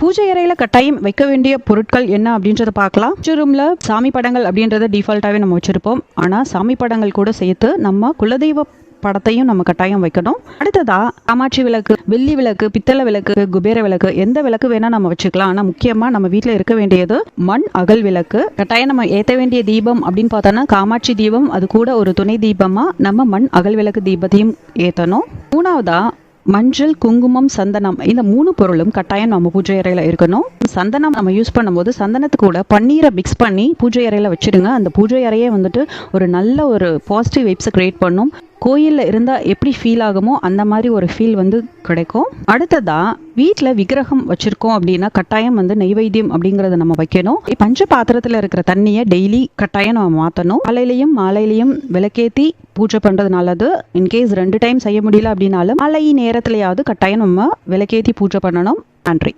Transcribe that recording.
பூஜை அறையில கட்டாயம் வைக்க வேண்டிய பொருட்கள் என்ன அப்படின்றத பார்க்கலாம். பூஜை ரூம்ல சாமி படங்கள் அப்படின்றத டிஃபால்ட்டாவே நம்ம வச்சிருப்போம். ஆனா சாமி படங்கள் கூட சேர்த்து நம்ம குலதெய்வ படத்தையும் நம்ம கட்டாயம் வைக்கணும். அடுத்ததா காமாட்சி விளக்கு வெள்ளி விளக்கு பித்தளை விளக்கு குபேர விளக்கு எந்த விளக்கு வேணா நம்ம வச்சுக்கலாம். ஆனா முக்கியமா நம்ம வீட்டில் இருக்க வேண்டியது மண் அகல் விளக்கு. கட்டாயம் நம்ம ஏத்த வேண்டிய தீபம் அப்படின்னு பார்த்தோம்னா காமாட்சி தீபம் அது கூட ஒரு துணை தீபமா நம்ம மண் அகல் விளக்கு தீபத்தையும் ஏத்தணும். மூணாவதா மஞ்சள் குங்குமம் சந்தனம் இந்த மூணு பொருளும் கட்டாயம் நம்ம பூஜை அறையில் இருக்கணும். சந்தனம் நம்ம யூஸ் பண்ணும்போது சந்தனத்து கூட பன்னீரை மிக்ஸ் பண்ணி பூஜை அறையில் வச்சுருங்க அந்த பூஜை அறையே வந்துட்டு ஒரு நல்ல ஒரு பாசிட்டிவ் வைப்ஸை க்ரியேட் பண்ணும். கோயிலில் இருந்தால் எப்படி ஃபீல் ஆகுமோ அந்த மாதிரி ஒரு ஃபீல் வந்து கிடைக்கும். அடுத்ததா வீட்டில் விக்கிரகம் வச்சுருக்கோம் அப்படின்னா கட்டாயம் வந்து நெய்வேத்தியம் அப்படிங்கிறத நம்ம வைக்கணும். பஞ்ச பாத்திரத்தில் இருக்கிற தண்ணியை டெய்லி கட்டாயம் நம்ம மாற்றணும் காலையிலையும் மாலையிலையும் விளக்கேற்றி பூஜை பண்ணுறது நல்லது. இன்கேஸ் ரெண்டு டைம் செய்ய முடியல அப்படின்னாலும் மாலை நேரத்துலையாவது கட்டாயம் நம்ம விளக்கேற்றி பூஜை பண்ணணும். நன்றி.